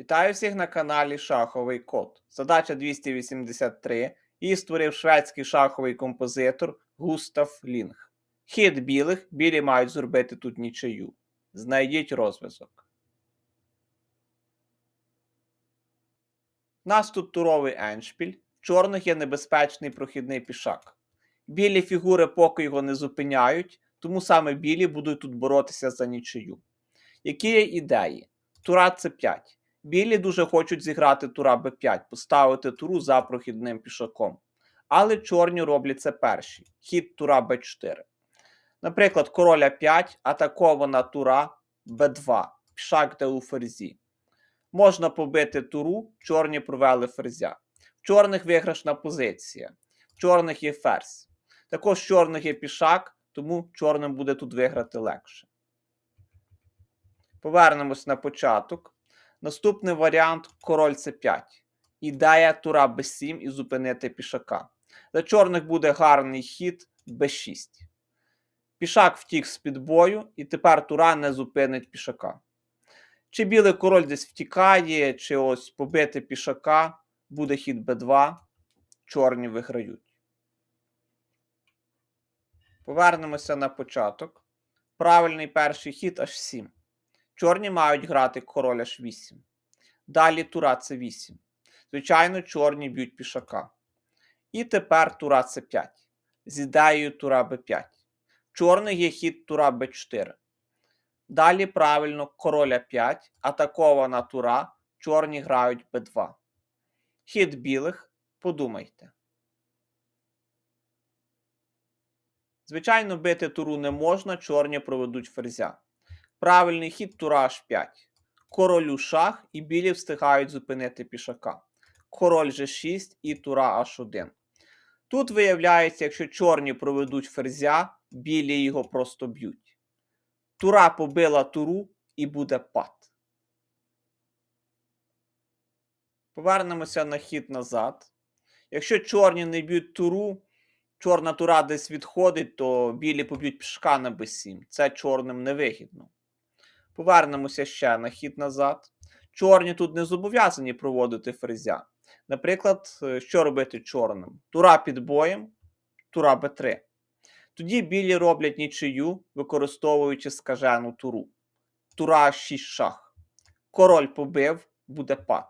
Вітаю всіх на каналі Шаховий Код. Задача 283. Її створив шведський шаховий композитор Густав Лінг. Хід білих, білі мають зробити тут нічию. Знайдіть розв'язок. Нас тут туровий еншпіль. В чорних є небезпечний прохідний пішак. Білі фігури поки його не зупиняють, тому саме білі будуть тут боротися за нічию. Які є ідеї? Тура С5. Білі дуже хочуть зіграти тура Б5, поставити туру за прохідним пішаком. Але чорні роблять це перші. Хід тура Б4. Наприклад, короля 5, атакована тура Б2, пішак де у ферзі. Можна побити туру, чорні провели ферзя. В чорних виграшна позиція. В чорних є ферзь. Також в чорних є пішак, тому чорним буде тут виграти легше. Повернемось на початок. Наступний варіант король С5. Ідея тура Б7 і зупинити пішака. За чорних буде гарний хід Б6. Пішак втік з під бою, і тепер тура не зупинить пішака. Чи білий король десь втікає, чи ось побити пішака, буде хід Б2, чорні виграють. Повернемося на початок. Правильний перший хід H7. Чорні мають грати король H8. Далі тура С8. Звичайно, чорні б'ють пішака. І тепер тура С5. З ідеєю тура Б5. Чорний є хід тура Б4. Далі правильно король А5, атакована тура, чорні грають Б2. Хід білих, подумайте. Звичайно, бити туру не можна, чорні проведуть ферзя. Правильний хід тура H5. Королю шах і білі встигають зупинити пішака. Король G6 і тура H1. Тут виявляється, якщо чорні проведуть ферзя, білі його просто б'ють. Тура побила туру і буде пад. Повернемося на хід назад. Якщо чорні не б'ють туру, чорна тура десь відходить, то білі поб'ють пішка на b7. Це чорним невигідно. Повернемося ще на хід назад. Чорні тут не зобов'язані проводити ферзя. Наприклад, е, що робити чорним? Тура під боєм, тура Б3. Тоді білі роблять нічию, використовуючи скажену туру. Тура 6 шах. Король побив, буде пад.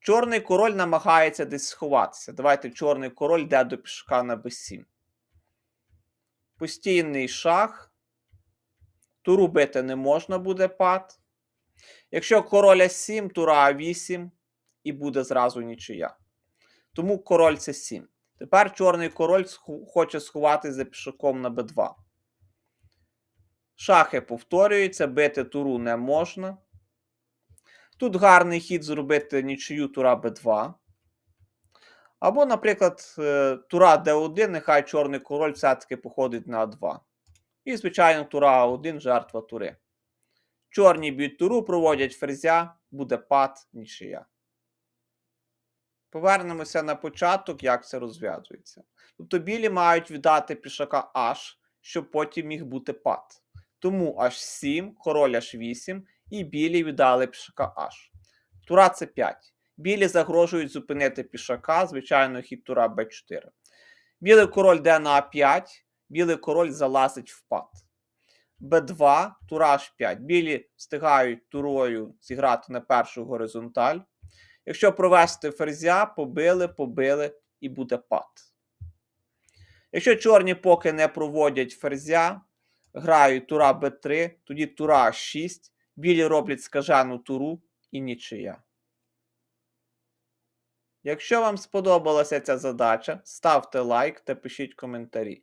Чорний король намагається десь сховатися. Давайте чорний король йде до пішка на b7. Постійний шах. Туру бити не можна буде пад. Якщо короля 7, тура А8 і буде зразу нічия. Тому король це 7. Тепер чорний король хоче сховатися за пішаком на Б2. Шахи повторюються, бити туру не можна. Тут гарний хід зробити нічию тура Б2. Або, наприклад, е, тура Д1, нехай чорний король все-таки походить на А2. І, звичайно, тура А1 жертва тури. Чорні б'ють туру, проводять ферзя, буде пад, нічия. Повернемося на початок, як це розв'язується. Тобто білі мають віддати пішака H, щоб потім міг бути пад. Тому H7, король H8 і білі віддали пішака H. Тура С5. Білі загрожують зупинити пішака, звичайно, хід тура Б4. Білий король йде на А5, білий король залазить в пад. Б2, тура H5. Білі встигають турою зіграти на першу горизонталь. Якщо провести ферзя, побили, побили і буде пад. Якщо чорні поки не проводять ферзя, грають тура Б3, тоді тура 6, білі роблять скажену туру і нічия. Якщо вам сподобалася ця задача, ставте лайк та пишіть коментарі.